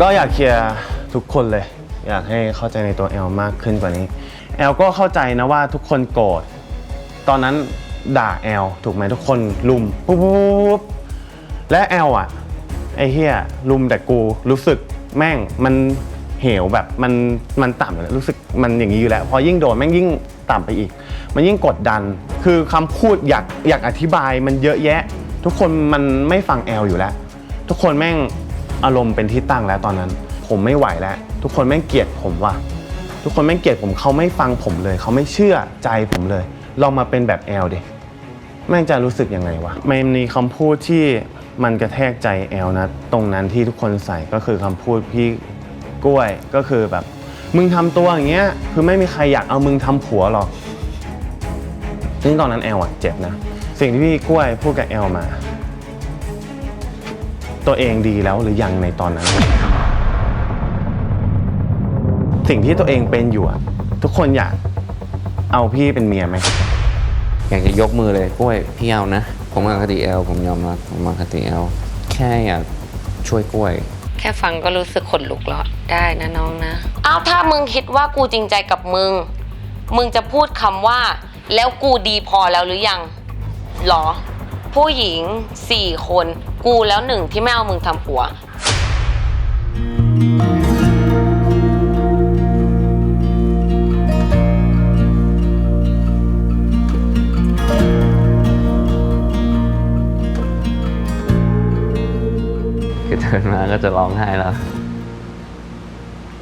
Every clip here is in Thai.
ก็อยากเคลียร์ทุกคนเลย อยากให้เข้าใจในตัวแอลมากขึ้นกว่านี้ แอลก็เข้าใจนะว่าทุกคนโกรธ ตอนนั้นด่าแอลถูกไหมทุกคนลุมปุ๊บปุ๊บปุ๊บปุ๊บและแอลอะไอ้เฮียลุมแต่กูรู้สึกแม่งมันเหวแบบมันมันต่ำอยู่แล้วรู้สึกมันอย่างนี้อยู่แล้ว พอยิ่งโดนแม่งยิ่งต่ำไปอีก มันยิ่งกดดัน คือคำพูดอยากอยากอธิบายมันเยอะแยะ ทุกคนมันไม่ฟังแอลอยู่แล้ว ทุกคนแม่ง อารมณ์เป็นที่ตั้งแล้วตอนนั้น ผมไม่ไหวแล้ว ทุกคนแม่งเกลียดผมว่ะ ทุกคนแม่งเกลียดผมเขาไม่ฟังผมเลย เขาไม่เชื่อใจผมเลยลองมาเป็นแบบแอลดิแม่งจะรู้สึกยังไงวะมันมีคำพูดที่มันกระแทกใจแอลนะ ตรงนั้นที่ทุกคนใส่ก็คือคำพูดพี่กล้วยก็คือแบบ มึงทำตัวอย่างเงี้ย คือไม่มีใครอยากเอามึงทำผัวหรอกซึ่งตอนนั้นแอลอะเจ็บนะ สิ่งที่พี่กล้วยพูดกับแอลมา ตัวเองดีแล้วหรือยังในตอนนั้น สิ่งที่ตัวเองเป็นอยู่อะทุกคนอยากเอาพี่เป็นเมียไหมอยากจะยกมือเลยกล้วยพี่เอานะ ผมอคติแอลผมยอมรับผมอคติแอลแค่อยากช่วยกล้วย แค่ฟังก็รู้สึกขนลุกแล้วได้นะน้องนะเอาถ้ามึงคิดว่ากูจริงใจกับมึง มึงจะพูดคำว่า แล้วกูดีพอแล้วหรือยังหรอ ผู้หญิงสี่คน กูแล้วหนึ่งที่ไม่เอามึงทำผัว คือเดินมาก็จะร้องไห้แล้ว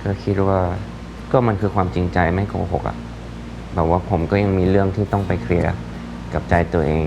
ก็คิดว่าก็มันคือความจริงใจไม่โกหกอะแบบว่าผมก็ยังมีเรื่องที่ต้องไปเคลียร์กับใจตัวเอง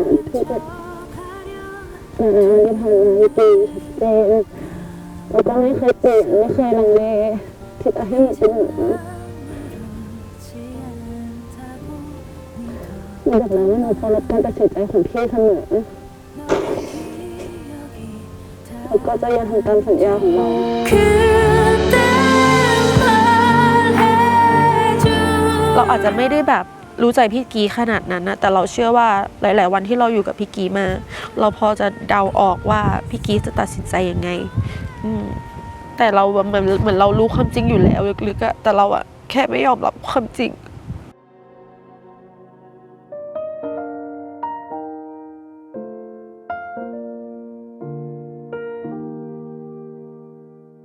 ่างที่แบบหลัานที่ทำงานตีชัดเจนแล้วก็ไม่เคยเปลี่ยนไม่เคยลังเลที่จะให้ฉันหนูมีแบบนั้นหนูเคารพการตัดสินใจของพี่เสมอแล้วก็จะยังทำตามสัญญาของเราเราอาจจะไม่ได้แบบ รู้ใจพี่กีขนาดนั้นนะแต่เราเชื่อว่าหลาย ๆ วันที่เราอยู่กับพี่กีมา เราพอจะเดาออกว่าพี่กีจะตัดสินใจยังไงอืมแต่เราเหมือนเหมือนเรารู้ความจริงอยู่แล้วลึกๆอะแต่เราอะแค่ไม่ยอมรับความจริง